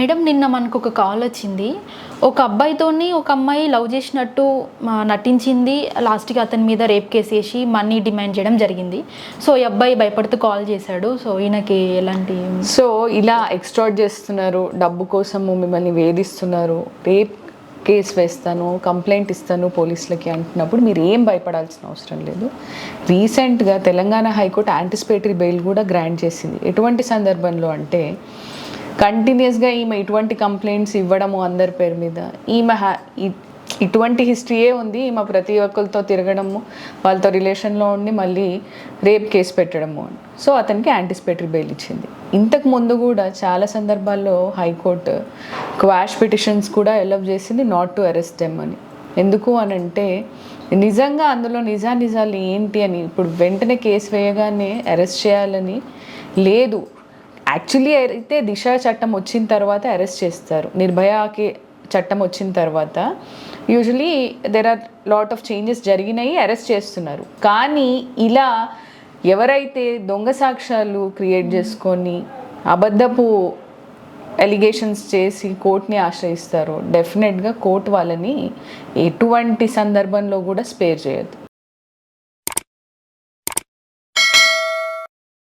Madam నిన్న మనకు ఒక కాల్ వచ్చింది. ఒక అబ్బాయితోని ఒక అమ్మాయి లవ్ చేసినట్టు నటించింది. లాస్ట్కి అతని మీద రేప్ కేసు వేసి మనీ డిమాండ్ చేయడం జరిగింది. సో ఈ అబ్బాయి భయపడుతూ కాల్ చేశాడు. సో ఈయనకి ఎలాంటి సో ఇలా ఎక్స్ట్రాట్ చేస్తున్నారు. డబ్బు కోసము మిమ్మల్ని వేధిస్తున్నారు. రేప్ కేసు వేస్తాను కంప్లైంట్ ఇస్తాను పోలీసులకి అంటున్నప్పుడు మీరు ఏం భయపడాల్సిన అవసరం లేదు. రీసెంట్గా Telangana high court anticipatory bail కూడా గ్రాంట్ చేసింది. ఎటువంటి సందర్భంలో అంటే కంటిన్యూస్గా ఈమె ఇటువంటి కంప్లైంట్స్ ఇవ్వడము అందరి పేరు మీద. ఈమె హ్యా ఇటువంటి హిస్టరీయే ఉంది. ఈమె ప్రతి ఒక్కరితో తిరగడము వాళ్ళతో రిలేషన్లో ఉండి మళ్ళీ రేప్ కేసు పెట్టడము. అని సో అతనికి యాంటిసిపేటరీ బెయిల్ ఇచ్చింది. ఇంతకు ముందు కూడా చాలా సందర్భాల్లో హైకోర్టు క్వాష్ పిటిషన్స్ కూడా ఎలవ్ చేసింది నాట్ టు అరెస్ట్ డెమ్ అని. ఎందుకు అని అంటే నిజంగా అందులో నిజా నిజాలు ఏంటి అని ఇప్పుడు వెంటనే కేసు వేయగానే అరెస్ట్ చేయాలని లేదు. యాక్చువల్లీ అయితే దిశ చట్టం వచ్చిన తర్వాత అరెస్ట్ చేస్తారు. నిర్భయాకి చట్టం వచ్చిన తర్వాత usually there are lot of changes జరిగినాయి అరెస్ట్ చేస్తున్నారు. కానీ ఇలా ఎవరైతే దొంగ సాక్ష్యాలు క్రియేట్ చేసుకొని అబద్ధపు ఎలిగేషన్స్ చేసి కోర్టుని ఆశ్రయిస్తారో డెఫినెట్గా కోర్టు వాళ్ళని ఎటువంటి సందర్భంలో కూడా స్పేర్ చేయదు